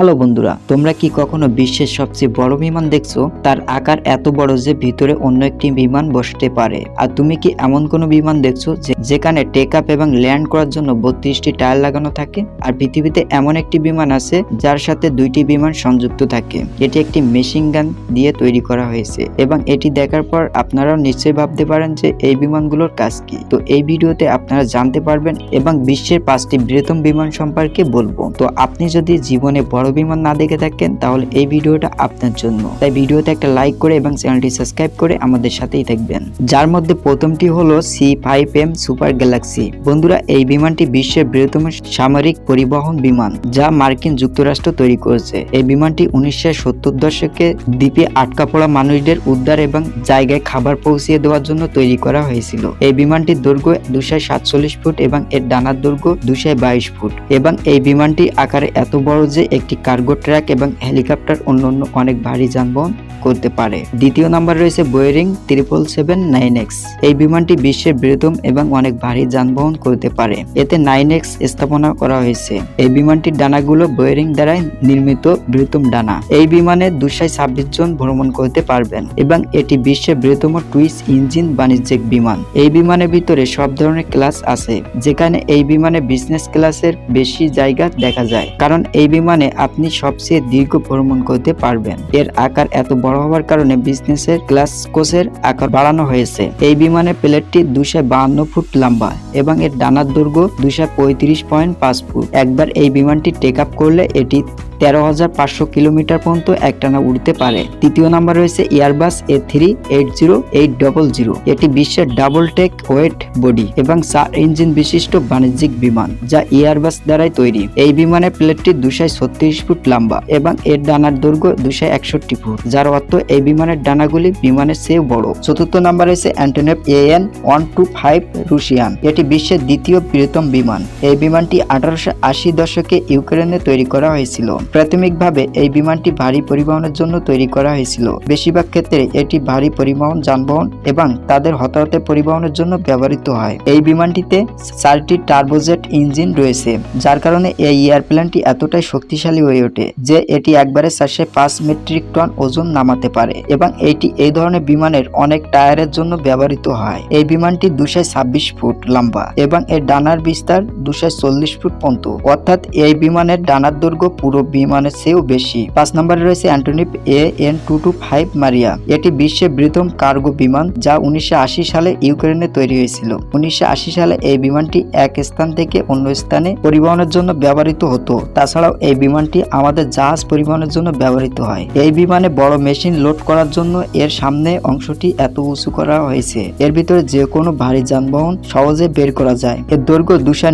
Hello বন্ধুরা, তোমরা কি কখনো বিশ্বের সবচেয়ে বড় বিমান দেখছ? তার আকার এত বড় যে ভিতরে অন্য একটি বিমান বসতে পারে। আর তুমি কি এমন কোনো বিমান দেখছ যেখানে টেক আপ এবং ল্যান্ড করার জন্য বত্রিশটি টায়ার লাগানো থাকে? আর পৃথিবীতে এমন একটি বিমান আছে যার সাথে দুইটি বিমান সংযুক্ত থাকে। এটি একটি মেশিন গান দিয়ে তৈরি করা হয়েছে এবং এটি দেখার পর আপনারাও নিশ্চয়ই ভাবতে পারেন যে, এই বিমানগুলোর কাজ কি? তো এই ভিডিওতে আপনারা জানতে পারবেন এবং বিশ্বের পাঁচটি বৃহত্তম বিমান সম্পর্কে বলব। তো আপনি যদি জীবনে বড় বিমান না দেখে থাকেন, তাহলে এই ভিডিওটা আপনার জন্য। তাই ভিডিওতে একটা লাইক করে এবং চ্যানেলটি সাবস্ক্রাইব করে আমাদের সাথেই থাকবেন। যার মধ্যে প্রথমটি হলো C five M super galaxy বন্ধুরা, এই বিমানটি বিশ্বের বৃহত্তম সামরিক পরিবহন বিমান, যা মার্কিন যুক্তরাষ্ট্র তৈরি করেছে। এই বিমানটি উনিশশো সত্তর দশকে দ্বীপে আটকা পড়া মানুষদের উদ্ধার এবং জায়গায় খাবার পৌঁছিয়ে দেওয়ার জন্য তৈরি করা হয়েছিল। এই বিমানটির দৈর্ঘ্য দুশো সাতচল্লিশ ফুট এবং এর ডানার দৈর্ঘ্য দুশো বাইশ ফুট এবং এই বিমানটি আকারে এত বড় যে একটি কার্গো ট্র্যাক এবং হেলিকপ্টার অন্যান্য অনেক ভারী যানবাহন করতে পারে। দ্বিতীয় নাম্বার রয়েছে বোয়রিং ত্রিপল সেভেন নাইন এক্স এই বিমানটি বিশ্বের বৃহত্তম এবং অনেক ভারী যানবাহন করতে পারে। এতে নাইন এক্স স্থাপনা করা হয়েছে। এই বিমানটির ডানাগুলো বোয়রিং দ্বারাই নির্মিত বৃহত্তম ডানা। এই বিমানে দুশো ছাব্বিশ জন ভ্রমণ করতে পারবেন এবং এটি বিশ্বের বৃহত্তম টুইস ইঞ্জিন বাণিজ্যিক বিমান। এই বিমানের ভিতরে সব ধরনের ক্লাস আছে, যেখানে এই বিমানে বিজনেস ক্লাসের বেশি জায়গা দেখা যায়। কারণ এই বিমানে আপনি সবচেয়ে দীর্ঘ ভ্রমণ করতে পারবেন। এর আকার এত বড় হওয়ার কারণে বিজনেস এর ক্লাস কোচের আকার বাড়ানো হয়েছে। এই বিমানের প্লেটটি দুশো বাহান্ন ফুট লম্বা এবং এর ডানার দৈর্ঘ্য দুশো পঁয়ত্রিশ পয়েন্ট পাঁচ ফুট। একবার এই বিমানটি টেক আপ করলে এটি তেরো হাজার পাঁচশো কিলোমিটার পর্যন্ত একটানা উড়তে পারে। তৃতীয় নাম্বার রয়েছে Airbus A three eight zero eight double zero এটি বিশ্বের ডাবল টেক ওয়েট বডি এবং চার ইঞ্জিন বিশিষ্ট বাণিজ্যিক বিমান যা এয়ারবাস দ্বারাই তৈরি। এই বিমানের প্লেটটি দুশো ছত্রিশ ফুট লম্বা এবং এর ডানার দৈর্ঘ্য দুশো একষট্টি ফুট, যার অর্থ এই বিমানের ডানাগুলি বিমানের চেয়ে বড়। চতুর্থ নাম্বার রয়েছে Antonov A N one two five Russian এটি বিশ্বের দ্বিতীয় বৃহত্তম বিমান। এই বিমানটি আঠারোশো আশি দশকে ইউক্রেনে তৈরি করা হয়েছিল। প্রাথমিকভাবে এই বিমানটি ভারী পরিবহনের জন্য তৈরি করা হয়েছিল। বেশিরভাগ ক্ষেত্রে এটি ভারী পরিবহন, যানবাহন এবং তাদের হতাহতে পরিবহনের জন্য ব্যবহৃত হয়। এই বিমানটিতে চারটি টার্বোজেট ইঞ্জিন রয়েছে, যার কারণে এই এয়ারপ্লেনটি এতটাই শক্তিশালী হয়ে ওঠে যে এটি একবারে চারশো পাঁচ মেট্রিক টন ওজন নামাতে পারে এবং এটি এই ধরনের বিমানের অনেক টায়ারের জন্য ব্যবহৃত হয়। এই বিমানটি দুশো ছাব্বিশ ফুট লম্বা এবং এর ডানার বিস্তার দুশো চল্লিশ ফুট পর্যন্ত। অর্থাৎ এই বিমানের ডানার দৈর্ঘ্য পুরো বিমানের চেয়েও বেশি। পাঁচ নম্বরে রয়েছে Antonov A N two two five Mriya. এটি বিশ্বের বৃহত্তম কার্গো বিমান যা উনিশশো সালে ইউক্রেনে তৈরি হয়েছিল। উনিশশো সালে এই বিমানটি এক স্থান থেকে অন্য স্থানে পরিবহনের জন্য ব্যবহৃত হতো। তাছাড়াও এই বিমানটি আমাদের জাহাজ পরিবহনের জন্য ব্যবহৃত হয়। এই বিমানে বড় মেশিন লোড করার জন্য এর সামনে অংশটি এত উঁচু করা হয়েছে। এর ভিতরে যে কোনো ভারী যানবাহন সহজে বের করা যায়। এর দৈর্ঘ্য দুশো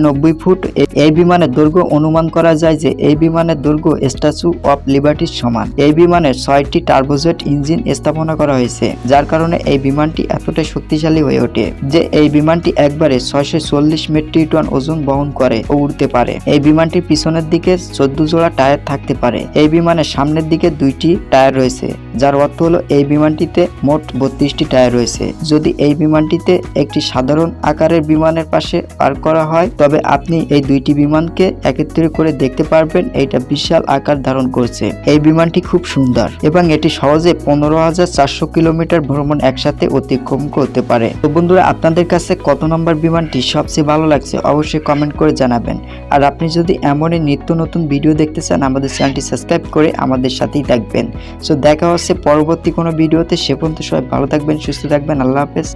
ফুট। এই বিমানের দৈর্ঘ্য অনুমান করা যায় যে এই বিমানের দৈর্ঘ্য স্ট্যাচু অফ লিবার্টির সমান। এই বিমানের ছয়টি টার্বোজেট ইঞ্জিন স্থাপনা করা হয়েছে, যার কারণে এই বিমানটি এতটাই শক্তিশালী হয়ে ওঠে যে এই বিমানটি একবারে ছয়শো চল্লিশ মেট্রিক টন ওজন বহন করে ও উড়তে পারে। এই বিমানটির পিছনের দিকে চোদ্দ জোড়া টায়ার থাকতে পারে। এই বিমানের সামনের দিকে দুইটি টায়ার রয়েছে, যার অর্থ হলো এই বিমানটিতে মোট বত্রিশটি টায়ার রয়েছে। যদি এই বিমানটিতে একটি সাধারণ আকারের বিমানের পাশে পার্ক করা হয়, তবে আপনি এই দুইটি বিমানকে একত্রে করে দেখতে পারবেন, এইটা বিশাল আকার ধারণ করছে। এই বিমানটি খুব সুন্দর এবং এটি সহজে পনেরো হাজার চারশো কিলোমিটার ভ্রমণ একসাথে অতিক্রম করতে পারে। তো বন্ধুরা, আপনাদের কাছে কত নম্বর বিমানটি সবচেয়ে ভালো লাগছে অবশ্যই কমেন্ট করে জানাবেন। আর আপনি যদি এমনই নিত্য নতুন ভিডিও দেখতে চান, আমাদের চ্যানেলটি সাবস্ক্রাইব করে আমাদের সাথেই থাকবেন। সো দেখা হচ্ছে পরবর্তী কোনো ভিডিওতে। সে পর্যন্ত সবাই ভালো থাকবেন, সুস্থ থাকবেন। আল্লাহ হাফেজ।